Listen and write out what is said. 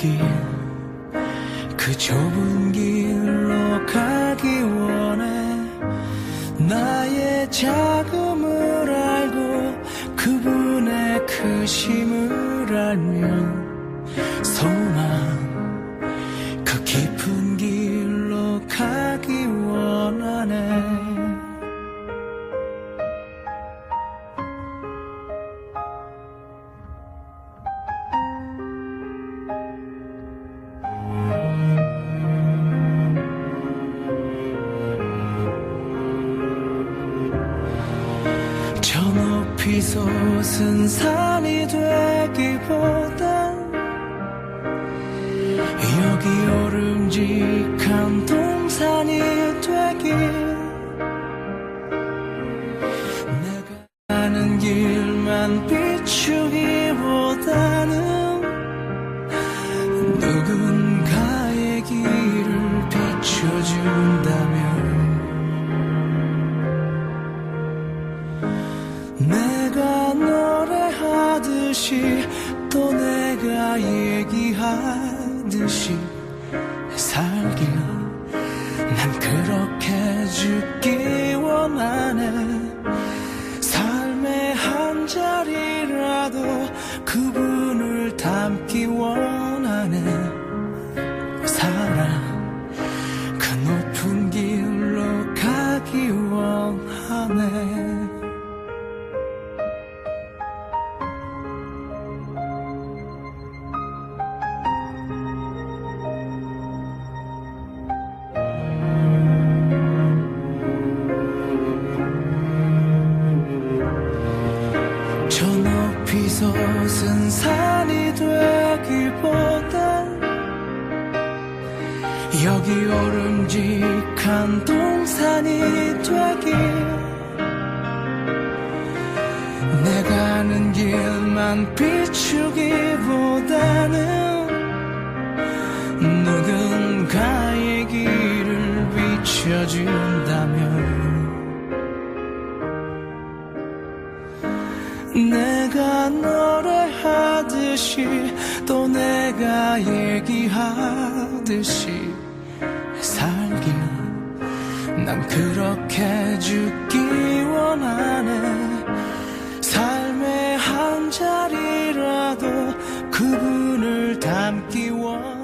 길, 그 좁은 길로 가기 원해. 나의 자금을 알고 그분의 크심을 알면 소망 그 깊은 길로 가기 원하네 높이 솟은 산이 되기보단 여기 오름직한 동산이 되길 내가 가는 길만 비추기보다는 누군가의 길을 비춰준다면 얘기하듯이 살길 난 그렇게 죽기 원하네. 삶의 한 자리라도 그분을 담기 원하네. 사랑 그 높은 길로 가기 원하네 저 높이 솟은 산이 되기보단 여기 오름직한 동산이 되길. 내가 아는 길만 비추기보다는 듯이 또 내가 얘기하듯이 살길 난 그렇게 죽기 원하네. 삶의 한 자리라도 그분을 담기 원